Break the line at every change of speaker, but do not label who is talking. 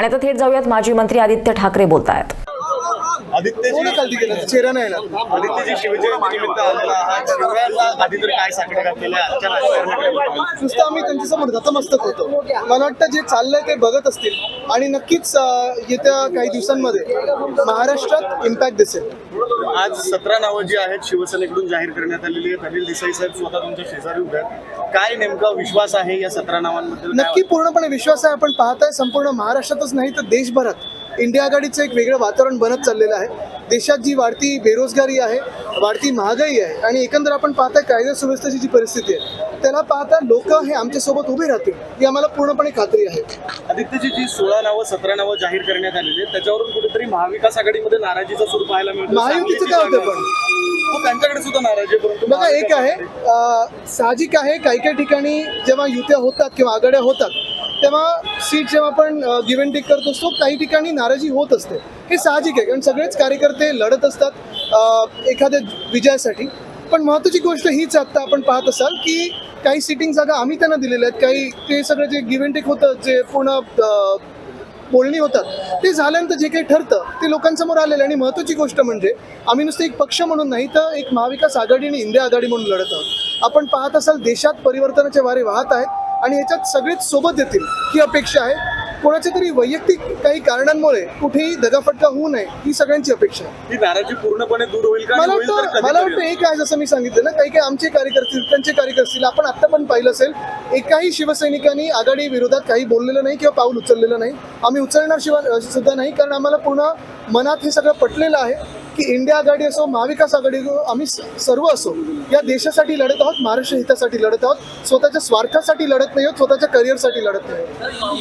आणि आता थेट जाऊयात माजी मंत्री आदित्य ठाकरे बोलतायत. आहेत
आदित्यजी
कोणी केलं चेहरा नाही ना.
आदित्यजी शिवजयंती निमित्त आलेला शिवरायांना काय घातलेलं आजच्या राजकारणाकडे.
नुसतं आम्ही त्यांच्यासमोर नतमस्तक होतो. मला वाटतं जे चाललंय ते बघत असतील. आणि नक्कीच येत्या काही दिवसांमध्ये महाराष्ट्रात इम्पॅक्ट दिसेल.
आज सतरा नावं जी आहेत शिवसेनेकडून जाहीर करण्यात आलेली आहेत. अनिल देसाई साहेब स्वतः तुमच्या शेजारी उभे आहेत. काय नेमका विश्वास आहे या सतरा नावांबद्दल? काय
नक्की पूर्णपणे विश्वास आहे. आपण पाहताय संपूर्ण महाराष्ट्रातच नाही तर देशभरात. इंडिया आघाडीचं एक वेगळं वातावरण बनत चाललेलं आहे. देशात जी वाढती बेरोजगारी आहे वाढती महागाई आहे आणि एकंदर आपण पाहताय कायदा सुव्यवस्थेची जी परिस्थिती आहे त्याला पाहता लोक हे आमच्यासोबत उभे राहतील ही आम्हाला पूर्णपणे खात्री आहे.
आदित्यजी जी सोळा नावं सतरा नावं जाहीर करण्यात आलेली आहेत त्याच्यावरून कुठेतरी महाविकास आघाडीमध्ये नाराजीचा सूर पाहायला मिळतो
महायुतीचं काय होतं पण?
हो, त्यांच्याकडे सुद्धा नाराजी परंतु
बघा एक आहे साहजिक आहे काही काही ठिकाणी जेव्हा युत्या होतात किंवा आघाड्या होतात तेव्हा सीट जेव्हा आपण गिव्ह टेक करत असतो काही ठिकाणी नाराजी होत असते. हे साहजिक आहे कारण सगळेच कार्यकर्ते लढत असतात एखाद्या विजयासाठी. पण महत्त्वाची गोष्ट हीच आत्ता आपण पाहत असाल की काही सिटिंग जागा आम्ही त्यांना दिलेल्या आहेत. काही ते सगळं जे गिव्ह टेक होतं जे पूर्ण बोलणी होतात ते झाल्यानंतर जे काही ठरतं ते लोकांसमोर आलेलं आहे. आणि महत्त्वाची गोष्ट म्हणजे आम्ही नुसतं एक पक्ष म्हणून नाही तर एक महाविकास आघाडी आणि इंडिया आघाडी म्हणून लढत आहोत. आपण पाहत असाल देशात परिवर्तनाचे वारे वाहत आहेत. आणि याच्यात सगळेच सोबत येतील ही अपेक्षा आहे. कोणाच्या तरी वैयक्तिक काही कारणांमुळे कुठेही दगाफटका होऊ नये ही सगळ्यांची अपेक्षा आहे.
नाराजी पूर्णपणे दूर होईल का?
मला वाटतं मला? वाटतं एक आहे जसं मी सांगितलं ना काही काही आमचे कार्यकर्ते त्यांचे कार्यकर्ते आपण आता पण पाहिलं असेल एकाही शिवसैनिकांनी आघाडी विरोधात काही बोललेलं नाही किंवा पाऊल उचललेलं नाही. आम्ही उचलणार शिवाय सुद्धा नाही कारण आम्हाला पूर्ण मनात हे सगळं पटलेलं आहे. की इंडिया आघाडी असो महाविकास आघाडी असो आम्ही सर्व असो या देशासाठी लढत आहोत महाराष्ट्र हितासाठी लढत आहोत स्वतःच्या स्वार्थासाठी लढत नाही आहोत स्वतःच्या करिअरसाठी लढत नाही आहोत.